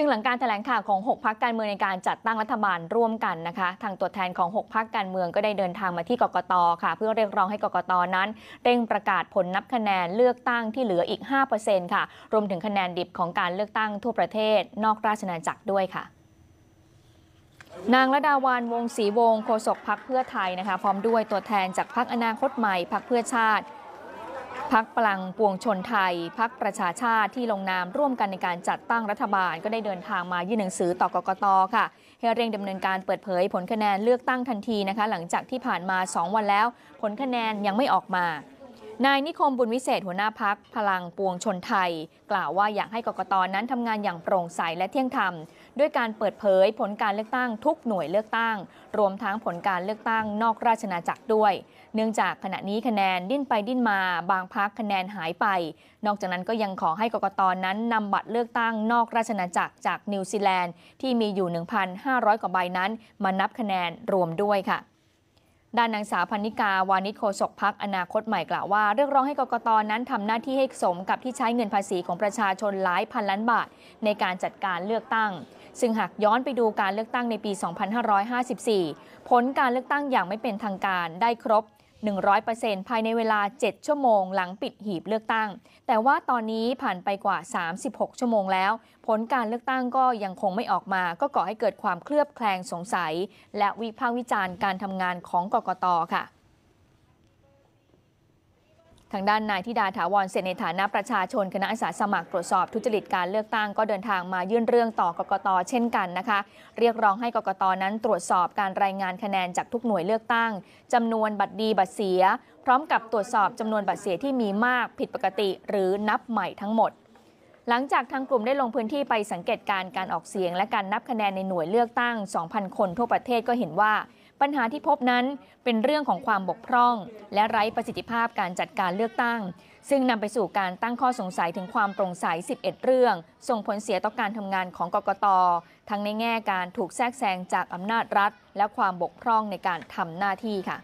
ซึ่งหลังการแถลงข่าวของ 6พักการเมืองในการจัดตั้งรัฐบาลร่วมกันนะคะ ทางตัวแทนของ 6พักการเมืองก็ได้เดินทางมาที่กกตค่ะ เพื่อเรียกร้องให้กกตนั้น เร่งประกาศผลนับคะแนนเลือกตั้งที่เหลืออีก 5%ค่ะ รวมถึงคะแนนดิบของการเลือกตั้งทั่วประเทศ นอกราชอาจักรด้วยค่ะนางระดาวานวงศรีวงศ์โฆษกพักเพื่อไทยนะคะ พร้อมด้วยตัวแทนจากพักอนาคตใหม่พักเพื่อชาติ พักพลังปวงชนไทย พักประชาชาติที่ลงนามร่วมกันในการจัดตั้งรัฐบาล ก็ได้เดินทางมายื่นหนังสือต่อกกตค่ะ ให้เร่งดำเนินการเปิดเผยผลคะแนนเลือกตั้งทันทีนะคะ หลังจากที่ผ่านมา 2 วันแล้ว ผลคะแนนยังไม่ออกมา นายนิคมบุญวิเศษหัวหน้าพักพลังปวงชนไทย กล่าวว่าอยากให้กกตนั้นทำงานอย่างโปร่งใสและเที่ยงธรรม ด้วยการเปิดเผยผลการเลือกตั้งทุกหน่วยเลือกตั้ง รวมทั้งผลการเลือกตั้งนอกราชอาจักรด้วย เนื่องจากขณะนี้คะแนนดิ้นไปดิ้นมา บางพักคะแนนหายไป นอกจากนั้นก็ยังขอให้กกตนั้นนำบัตรเลือกตั้งนอกราชอาณาจักรจากนิวซีแลนด์ที่มีอยู่ 1,500 กว่าใบนั้น มานับคะแนนรวมด้วยค่ะ ด้านนางสาวพันนิกาวานิชโคศกพักอนาคตใหม่กล่าวว่า เรียกร้องให้กกตนั้นทำหน้าที่ให้สมกับที่ใช้เงินภาษีของประชาชนหลายพันล้านบาท ในการจัดการเลือกตั้ง ซึ่งหากย้อนไปดูการเลือกตั้งในปี 2554 ผลการเลือกตั้งอย่างไม่เป็นทางการได้ครบ 100%ภายในเวลา 7 ชั่วโมงหลังปิดหีบเลือกตั้ง แต่ว่าตอนนี้ผ่านไปกว่า 36 ชั่วโมงแล้ว ผลการเลือกตั้งก็ยังคงไม่ออกมา ก็ก่อให้เกิดความเคลือบแคลงสงสัย และวิพากษ์วิจารณ์การทำงานของกกตค่ะ ทางด้านนายธิดาถาวรเสนในฐานะประชาชนคณะอาสาสมัครตรวจสอบทุจริตการเลือกตั้งก็เดินทางมายื่นเรื่องต่อกกตเช่นกันนะคะ เรียกร้องให้กกตนั้นตรวจสอบการรายงานคะแนนจากทุกหน่วยเลือกตั้งจำนวนบัตรดีบัตรเสีย พร้อมกับตรวจสอบจำนวนบัตรเสียที่มีมากผิดปกติ หรือนับใหม่ทั้งหมดหลังจากทางกลุ่มได้ลงพื้นที่ไปสังเกตการณ์การออกเสียง และการนับคะแนนในหน่วยเลือกตั้ง 2,000 คนทั่วประเทศก็เห็นว่า ปัญหาที่พบนั้นเป็นเรื่องของความบกพร่อง และไร้ประสิทธิภาพการจัดการเลือกตั้ง ซึ่งนำไปสู่การตั้งข้อสงสัยถึงความโปร่งใส 11 เรื่อง ส่งผลเสียต่อการทำงานของกกต ทั้งในแง่การถูกแทรกแซงจากอำนาจรัฐ และความบกพร่องในการทำหน้าที่ค่ะ